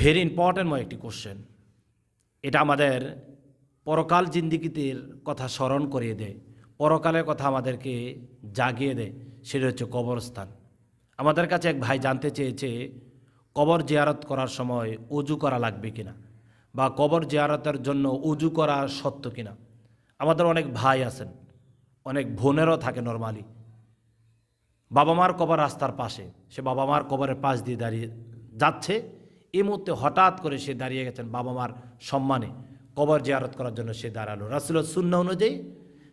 Very important একটি question এটা আমাদের পরকাল জিন্দিগিতের কথা স্মরণ করিয়ে দেয়। পরকালের কথা আমাদেরকে জাগিয়ে দেয়। সেটা হচ্ছে কবরস্থান। আমাদের কাছে এক ভাই জানতে চেয়েছে, কবর জিয়ারত করার সময় অজু করা লাগবে কিনা? বা কবর জিয়ারতের জন্য অজু করা সত্য কিনা? আমাদের অনেক ভাই আছেন। অনেক বোনেরও থাকে নর্মালি বাবা মার কবর রাস্তার পাশে। সে বাবা মার কবরের পাশ দিয়ে দাঁড়িয়ে যাচ্ছে। এই মুহূর্তে হঠাৎ করে সে দাঁড়িয়ে গেছেন বাবা মার সম্মানে কবর জিয়ারত করার জন্য সে দাঁড়াল। রাসুলের শূন্য অনুযায়ী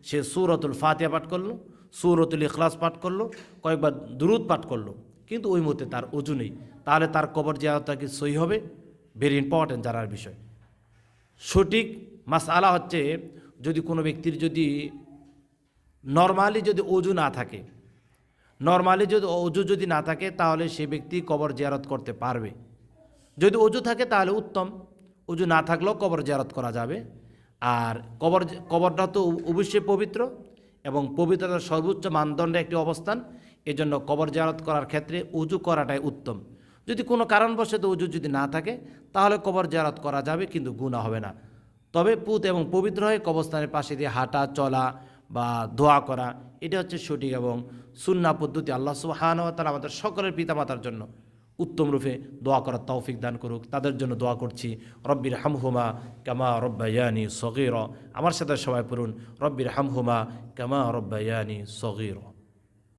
সে সুরতুল ফাতিয়া পাঠ করল, সুরতুল ইখলাস পাঠ করল, কয়েকবার দুরুদ পাঠ করল। কিন্তু ওই মুহূর্তে তার অজু নেই। তাহলে তার কবর জিয়ারতটা কি সই হবে? ভেরি ইম্পর্টেন্ট জানার বিষয়। সঠিক মাস আলা হচ্ছে যদি কোনো ব্যক্তির যদি নর্মালি যদি অজু না থাকে, নর্মালি যদি অজু যদি না থাকে, তাহলে সে ব্যক্তি কবর জিয়ারত করতে পারবে। যদি অজু থাকে তাহলে উত্তম। অজু না থাকলেও কবর জিয়ারত করা যাবে। আর কবর কবরটা তো অবশ্যই পবিত্র এবং পবিত্রতার সর্বোচ্চ মানদণ্ডে একটি অবস্থান। এজন্য কবর জিয়ারত করার ক্ষেত্রে উজু করাটাই উত্তম। যদি কোনো কারণবশত উজু যদি না থাকে, তাহলে কবর জিয়ারত করা যাবে, কিন্তু গুণা হবে না। তবে পুত এবং পবিত্র হয়ে কবরস্থানের পাশে দিয়ে হাঁটা, চলা বা দোয়া করা, এটা হচ্ছে সঠিক এবং সুন্না পদ্ধতি আল্লাহ সুহান তারা আমাদের সকলের পিতামাতার জন্য। উত্তম রূপে দোয়া করার তৌফিক দান করুক। তাদের জন্য দোয়া করছি, রব্বির হামহুমা কামা রব্বায়ানি সগির। আমার সাথে সবাই পড়ুন, রব্বির হামহুমা কামা রব্বায়ানি সগির।